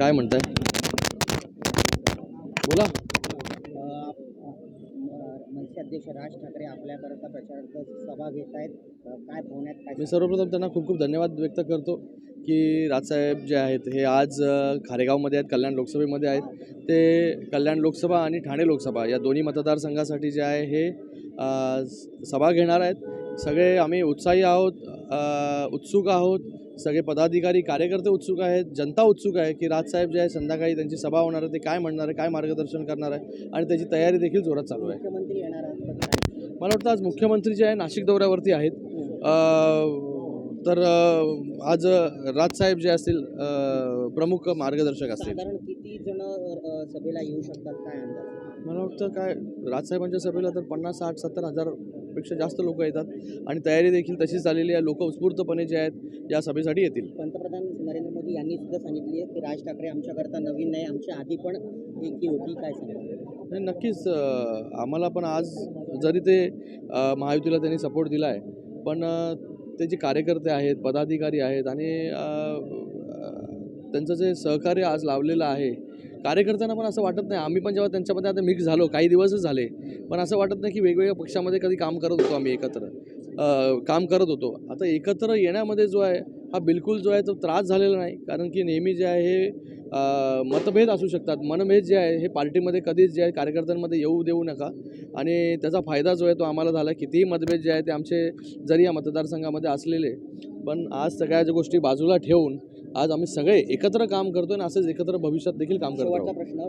काय म्हणताय? बोला. अध्यक्ष राज ठाकरे आपल्याकरता प्रचारार्थ सभा घेत आहेत काय काय मी सर्वप्रथम त्यांना खूप खूप धन्यवाद व्यक्त करतो की राजसाहेब जे आहेत हे आज खारेगावमध्ये आहेत कल्याण लोकसभेमध्ये आहेत. ते कल्याण लोकसभा आणि ठाणे लोकसभा या दोन्ही मतदारसंघासाठी जे आहे हे स- सभा घेणार आहेत. सगळे आम्ही उत्साही आहोत उत्सुक आहोत. सगळे पदाधिकारी कार्यकर्ते उत्सुक आहेत जनता उत्सुक आहे की राजसाहेब जे आहे संध्याकाळी त्यांची सभा होणार आहे ते काय म्हणणार आहे काय मार्गदर्शन करणार आहे आणि त्याची तयारी देखील जोरात चालू आहे? मला वाटतं आज मुख्यमंत्री जे आहे नाशिक दौऱ्यावरती आहेत. तर आज राजसाहेब जे असतील प्रमुख मार्गदर्शक असतील. किती जण सभेला येऊ शकतात? काय मला वाटतं काय राजसाहेबांच्या सभेला तर पन्नास साठ सत्तर हजारपेक्षा जास्त लोक येतात. आणि तयारी देखील तशीच झालेली आहे. लोक उत्स्फूर्तपणे जे आहेत या सभेसाठी येतील. पंतप्रधान नरेंद्र मोदी यांनी सुद्धा सांगितली आहे की राज ठाकरे आमच्याकरता नवीन नाही आमच्या आधी पण एकी होती. काय नाही नक्कीच आम्हाला पण आज जरी ते महायुतीला त्यांनी सपोर्ट दिला आहे पण ते जे कार्यकर्ते आहेत पदाधिकारी आहेत आणि त्यांचं जे सहकार्य आज लावलेलं आहे कार्यकर्त्यांना पण असं वाटत नाही. आम्ही पण जेव्हा त्यांच्यामध्ये आता मिक्स झालो काही दिवसच झाले पण असं वाटत नाही की वेगवेगळ्या पक्षामध्ये कधी काम करत होतो आम्ही एकत्र. काम करत होतो. आता एकत्र येण्यामध्ये जो आहे हा बिलकुल जो आहे तो त्रास झालेला नाही. कारण की नेहमी जे आहे हे मतभेद असू शकतात. मनभेद जे आहे हे पार्टीमध्ये कधीच जे आहे कार्यकर्त्यांमध्ये येऊ देऊ नका. आणि त्याचा फायदा जो आहे तो आम्हाला झाला. कितीही मतभेद जे आहे ते आमचे जरी या मतदारसंघामध्ये असलेले पण आज सगळ्या ज्या गोष्टी बाजूला ठेवून आज आम्ही सगळे एकत्र काम करतो आणि असंच एकत्र भविष्यात देखील काम करतो प्रश्न.